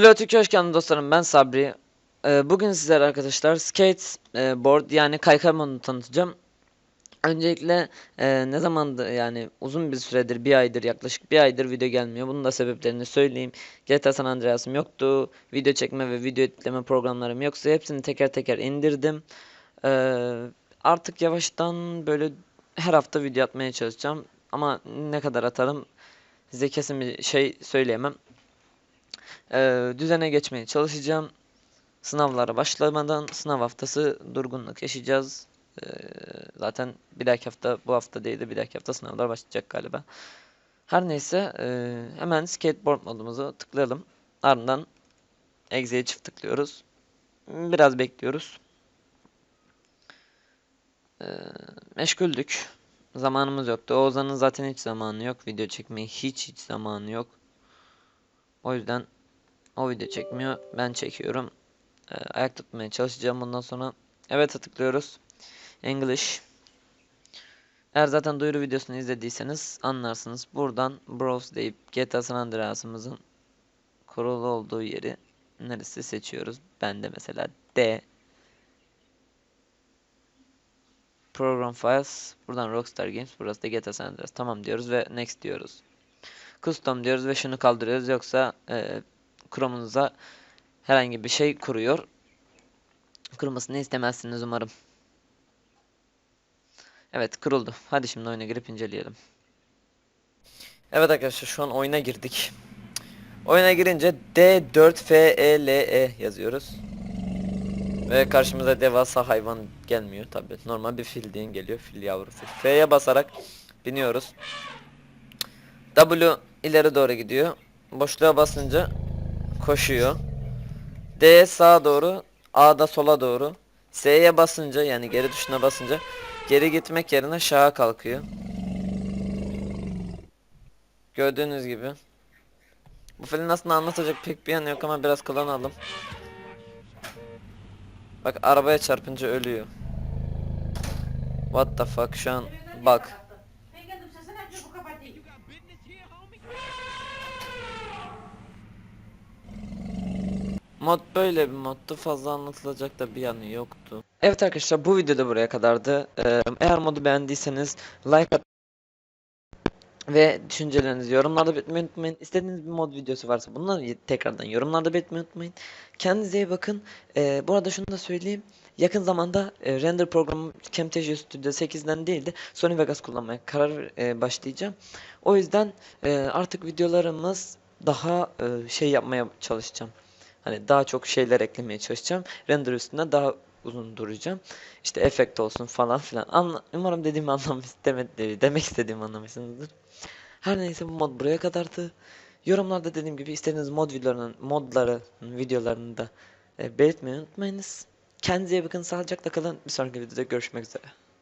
Türkiye hoş geldiniz dostlarım ben Sabri. Ee, bugün sizlere arkadaşlar skate e, yani kaykay tanıtacağım. Öncelikle e, ne zamandı yani uzun bir süredir bir aydır yaklaşık bir aydır video gelmiyor. Bunun da sebeplerini söyleyeyim. GTA San Andreas'ım yoktu. Video çekme ve video editleme programlarım yoksa hepsini teker teker indirdim. Ee, artık yavaştan böyle her hafta video atmaya çalışacağım. Ama ne kadar atarım size kesin bir şey söyleyemem. Ee, düzene geçmeye çalışacağım. Sınavlara başlamadan sınav haftası durgunluk yaşayacağız. Ee, zaten bir dahaki hafta bu hafta değil de bir dahaki hafta sınavlar başlayacak galiba. Her neyse e, hemen skateboard modumuzu tıklayalım. Ardından exe'ye çift tıklıyoruz. Biraz bekliyoruz. Ee, meşguldük. Zamanımız yoktu. Oğuzhan'ın zaten hiç zamanı yok. Video çekmeye hiç hiç zamanı yok. O yüzden o video çekmiyor. Ben çekiyorum. Ee, ayak tutmaya çalışacağım bundan sonra. Evet tıklıyoruz. English. Eğer zaten duyuru videosunu izlediyseniz anlarsınız. Buradan browse deyip GTA San Andreas'ımızın kurulu olduğu yeri neresi seçiyoruz. Ben de mesela D. Program Files. Buradan Rockstar Games. Burası da GTA San Andreas. Tamam diyoruz ve Next diyoruz. Custom diyoruz ve şunu kaldırıyoruz. Yoksa e, Chrome'unuza herhangi bir şey kuruyor. Kurmasını istemezsiniz umarım. Evet kuruldu. Hadi şimdi oyuna girip inceleyelim. Evet arkadaşlar şu an oyuna girdik. Oyuna girince D4FELE E yazıyoruz. Ve karşımıza devasa hayvan gelmiyor tabi. Normal bir fil diye geliyor. Fil yavru fil. F'ye basarak biniyoruz. W ileri doğru gidiyor. Boşluğa basınca koşuyor. D sağa doğru, A da sola doğru. S'ye basınca yani geri tuşuna basınca geri gitmek yerine aşağı kalkıyor. Gördüğünüz gibi. Bu filmin aslında anlatacak pek bir yanı yok ama biraz kullanalım. Bak arabaya çarpınca ölüyor. What the fuck şu an bak. Mod böyle bir moddu fazla anlatılacak da bir yanı yoktu. Evet arkadaşlar bu videoda buraya kadardı. Ee, eğer modu beğendiyseniz like at ve düşüncelerinizi yorumlarda belirtmeyi unutmayın. İstediğiniz bir mod videosu varsa bunları tekrardan yorumlarda belirtmeyi unutmayın. Kendinize iyi bakın. Ee, bu arada şunu da söyleyeyim. Yakın zamanda e, render programı Camtasia Studio 8'den değil de Sony Vegas kullanmaya karar e, başlayacağım. O yüzden e, artık videolarımız daha e, şey yapmaya çalışacağım. Hani daha çok şeyler eklemeye çalışacağım. Render üstünde daha uzun duracağım. İşte efekt olsun falan filan. Anla Umarım dediğimi anlamış demek, demek istediğimi anlamışsınızdır. Her neyse bu mod buraya kadardı. Yorumlarda dediğim gibi istediğiniz mod videolarının modları videolarını da e, belirtmeyi unutmayınız. Kendinize iyi bakın. Sağlıcakla kalın. Bir sonraki videoda görüşmek üzere.